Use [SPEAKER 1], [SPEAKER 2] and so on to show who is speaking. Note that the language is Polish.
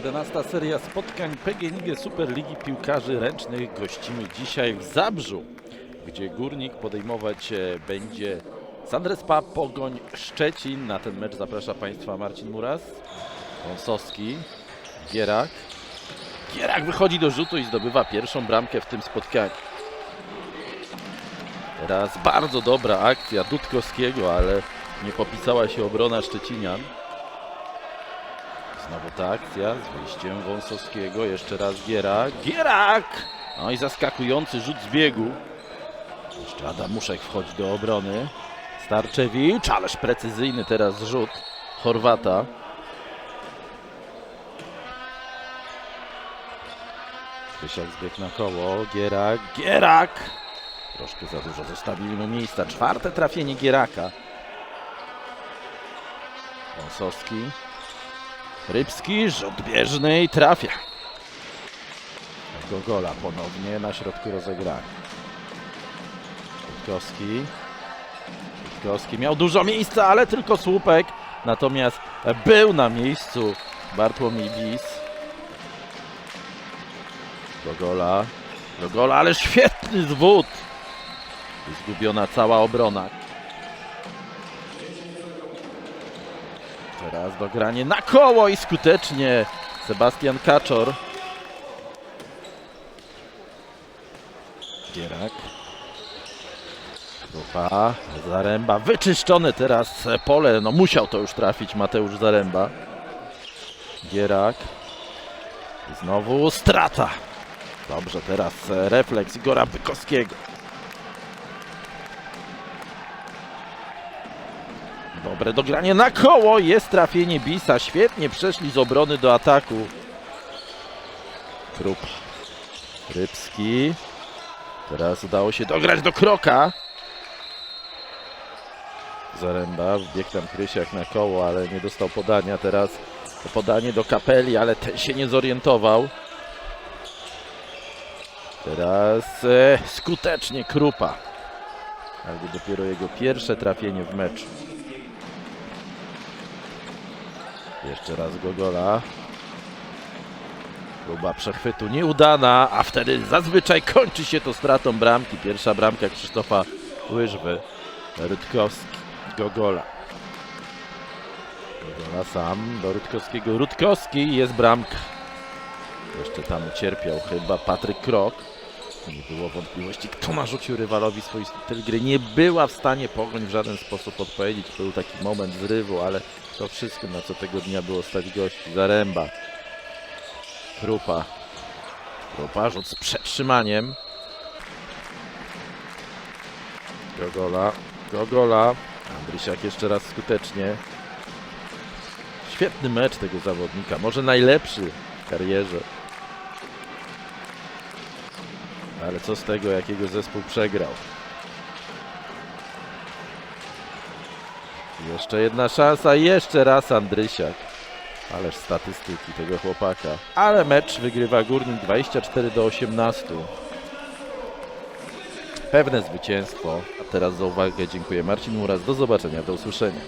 [SPEAKER 1] 11 seria spotkań PGNiG Superligi Piłkarzy Ręcznych gościmy dzisiaj w Zabrzu, gdzie Górnik podejmować e, będzie Sandrespa Pogoń Szczecin. Na ten mecz zaprasza Państwa Marcin Muras, Wąsowski, Gierak. Gierak wychodzi do rzutu i zdobywa pierwszą bramkę w tym spotkaniu. Teraz bardzo dobra akcja Dudkowskiego, ale nie popisała się obrona Szczecinian. Znowu ta akcja z wyjściem Wąsowskiego. Jeszcze raz Gierak. Gierak! No i zaskakujący rzut z biegu. Jeszcze Adamuszek wchodzi do obrony. Starczewicz, ależ precyzyjny teraz rzut Chorwata. Krysiak zbiegł na koło. Gierak, Gierak! Troszkę za dużo zostawili mu miejsca. Czwarte trafienie Gieraka. Wąsowski. Rybski, rzut bieżny i trafia. Gogola ponownie na środku rozegrania. Rutkowski. Rutkowski miał dużo miejsca, ale tylko słupek. Natomiast był na miejscu Bartłomiej Bis. Gogola. Gogola, ale świetny zwód. Zgubiona cała obrona. Teraz dogranie na koło i skutecznie Sebastian Kaczor. Gierak. Grupa, Zaręba, wyczyszczone teraz pole, no musiał to już trafić Mateusz Zaręba. Gierak. I znowu strata. Dobrze, teraz refleks Igora Bykowskiego. Dobre dogranie na koło, jest trafienie Bisa, świetnie przeszli z obrony do ataku. Krup, Rybski, teraz udało się dograć do Kroka. Zaręba, wbiegł tam Krysiak na koło, ale nie dostał podania, teraz podanie do Kapeli, ale ten się nie zorientował. Teraz e, skutecznie Krupa. Albo dopiero jego pierwsze trafienie w meczu. Jeszcze raz Gogola. Próba przechwytu nieudana, a wtedy zazwyczaj kończy się to stratą bramki. Pierwsza bramka Krzysztofa Łyżwy. Rutkowski, Gogola. Gogola sam do Rutkowskiego. Rutkowski jest bramka. Jeszcze tam ucierpiał chyba Patryk Krok. Nie było wątpliwości, kto narzucił rywalowi swój styl gry. Nie była w stanie Pogoń w żaden sposób odpowiedzieć. Był taki moment zrywu, ale to wszystko, na co tego dnia było stać gości. Zaręba. Krupa. Krupa, rzut z przetrzymaniem. Gogola. Gogola. Andrysiak jeszcze raz skutecznie. Świetny mecz tego zawodnika. Może najlepszy w karierze. Ale co z tego, jakiego zespół przegrał? Jeszcze jedna szansa, jeszcze raz Andrysiak. Ależ statystyki tego chłopaka. Ale mecz wygrywa Górnik 24 do 18. Pewne zwycięstwo. A teraz za uwagę dziękuję Marcin Muras. Do zobaczenia, do usłyszenia.